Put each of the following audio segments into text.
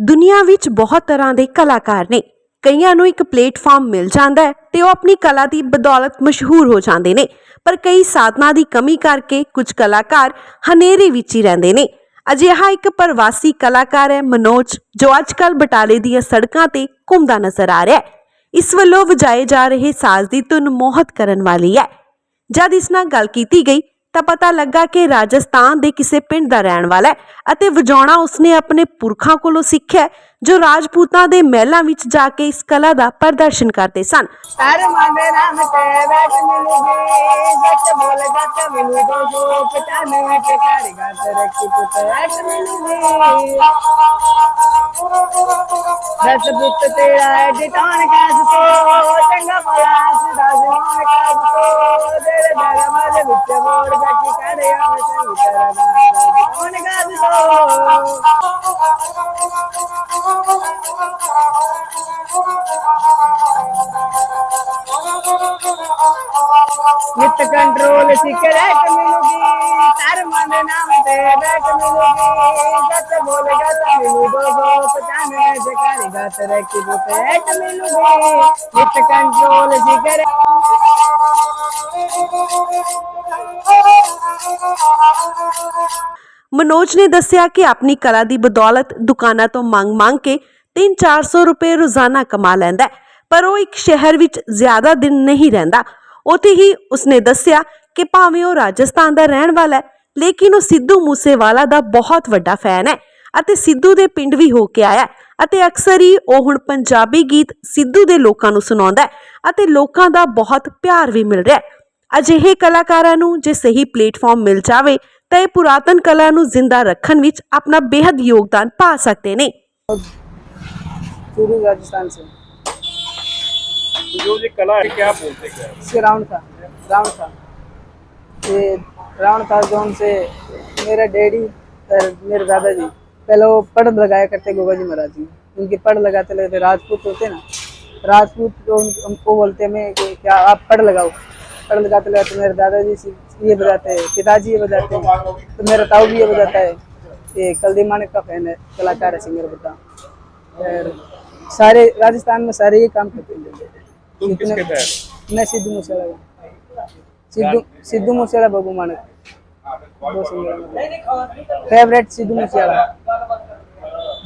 ਦੁਨੀਆ ਵਿੱਚ ਬਹੁਤ ਤਰ੍ਹਾਂ ਦੇ ਕਲਾਕਾਰ ਨੇ। ਕਈਆਂ ਨੂੰ ਇੱਕ ਪਲੇਟਫਾਰਮ ਮਿਲ ਜਾਂਦਾ ਹੈ ਤੇ ਉਹ ਆਪਣੀ ਕਲਾ ਦੀ ਬਦੌਲਤ ਮਸ਼ਹੂਰ ਹੋ ਜਾਂਦੇ ਨੇ। ਪਰ ਕਈ ਸਾਧਨਾਂ ਦੀ ਕਮੀ ਕਰਕੇ ਕੁਝ ਕਲਾਕਾਰ ਹਨੇਰੇ ਵਿੱਚ ਹੀ ਰਹਿੰਦੇ ਨੇ। ਅਜਿਹਾ ਇੱਕ ਪ੍ਰਵਾਸੀ ਕਲਾਕਾਰ ਹੈ ਮਨੋਜ, ਜੋ ਅੱਜਕੱਲ ਬਟਾਲੇ ਦੀਆਂ ਸੜਕਾਂ ਤੇ ਘੁੰਮਦਾ ਨਜ਼ਰ ਆ ਰਿਹਾ ਹੈ। ਇਸ ਵੱਲੋਂ ਵਜਾਏ ਜਾ ਰਹੇ ਸਾਜ਼ ਦੀ ਧੁਨ ਮੋਹਤ ਕਰਨ ਵਾਲੀ ਹੈ। ਜਦ ਇਸ ਨਾਲ ਗੱਲ ਕੀਤੀ ਗਈ ਤਾਂ ਪਤਾ ਲੱਗਾ ਕਿ ਰਾਜਸਥਾਨ ਦੇ ਕਿਸੇ ਪਿੰਡ ਦਾ ਰਹਿਣ ਵਾਲਾ ਹੈ ਅਤੇ ਵਜਾਉਣਾ ਉਸਨੇ ਆਪਣੇ ਪੁਰਖਾਂ ਕੋਲੋਂ ਸਿੱਖਿਆ ਜੋ ਰਾਜਪੂਤਾਂ ਦੇ ਮਹਿਲਾਂ ਵਿੱਚ ਜਾ ਕੇ ਇਸ ਕਲਾ ਦਾ ਪ੍ਰਦਰਸ਼ਨ ਕਰਦੇ ਸਨ। ਰਸਬੁੱਤ ਤੇਰਾ ਡਿਟਾਨ ਕਾਸ ਤੋ ਚੰਗਾ ਭਲਾ With the control, secret, community, Tarman, Manoj ਨੇ ਦੱਸਿਆ ਕਿ ਆਪਣੀ ਕਲਾ ਦੀ ਬਦੌਲਤ ਦੁਕਾਨਾਂ ਤੋਂ ਮੰਗ-ਮੰਗ ਕੇ 3-400 ਰੁਪਏ ਰੋਜ਼ਾਨਾ ਕਮਾ ਲੈਂਦਾ ਹੈ, ਪਰ ਉਹ ਇੱਕ ਸ਼ਹਿਰ ਵਿੱਚ ਜ਼ਿਆਦਾ ਦਿਨ ਨਹੀਂ ਰਹਿੰਦਾ। ਉੱਥੇ ਹੀ ਉਸਨੇ ਦੱਸਿਆ ਕਿ ਭਾਵੇਂ ਉਹ ਰਾਜਸਥਾਨ ਦਾ ਰਹਿਣ ਵਾਲਾ ਹੈ ਲੇਕਿਨ ਉਹ ਸਿੱਧੂ ਮੂਸੇਵਾਲਾ ਦਾ ਬਹੁਤ ਵੱਡਾ ਫੈਨ ਹੈ ਅਤੇ ਸਿੱਧੂ ਦੇ ਪਿੰਡ ਵੀ ਹੋ ਕੇ ਆਇਆ ਅਤੇ ਅਕਸਰ ਹੀ ਉਹ ਹੁਣ ਪੰਜਾਬੀ ਗੀਤ ਸਿੱਧੂ ਦੇ ਲੋਕਾਂ ਨੂੰ ਸੁਣਾਉਂਦਾ ਹੈ ਅਤੇ ਲੋਕਾਂ ਦਾ ਬਹੁਤ ਪਿਆਰ ਵੀ ਮਿਲ ਰਿਹਾ ਅਜਿਹੇ ਕਲਾਕਾਰਾਂ ਨੂੰ ਜੇ ਸਹੀ ਪਲੇਟਫਾਰਮ ਮਿਲ ਜਾਵੇ ਤਾਂ ਇਹ ਪੁਰਾਤਨ ਕਲਾ ਨੂੰ ਜ਼ਿੰਦਾ ਰੱਖਣ ਵਿੱਚ ਆਪਣਾ ਬੇहद ਯੋਗਦਾਨ ਪਾ ਸਕਦੇ ਨੇ। पूरी राजस्थान से जो ये कला है क्या बोलते हैं इसके राउंड था राउंड था जोन से मेरा डैडी और मेरे दादाजी पहले वो पढ़ लगाया करते गोगा जी महाराज जी उनके पढ़ लगाते लगते राजपूत होते ना राजपूत तो उन- उनको बोलते हमें कि क्या आप पढ़ लगाओ पढ़ लगाते लगाते मेरे दादाजी से ये बजाते हैं पिताजी ये बजाते हैं तो मेरा ताऊ भी ये बजाता है ये कलदी मानक का फैन है कलाकार है सिंगर बता और सारे राजस्थान में सारे ये काम करते हैं तुम किसके फैन मैं सिद्धू मूसेवाला का सिद्धू सिद्धू मूसेवाला बबू मानक दो सिंगर फेवरेट सिद्धू मूसेवाला.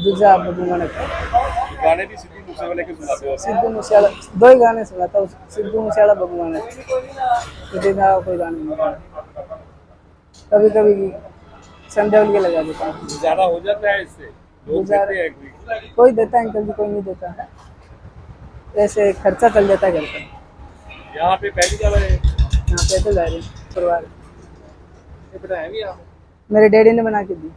दूसरा बबू मानक गाने भी सिद्धू मूसेवाले के सुनाते हो सिद्धू मूसेवाला. दो ही गाने सुनाता हूँ सिद्धू मूसेवाला बबू मानक किसी का कोई गाने नहीं कभी कभी संडे के लगा देता हूँ ज़्यादा हो जाता है इससे. लोग देते हैं कोई देता है अंकल जी कोई नहीं देता. ऐसे खर्चा चल जाता है घर का यहाँ पे पहली जगह है यहाँ पैसे जा रहे हैं परिवार ये बनाया भी आप मेरे डैडी ने बना के दी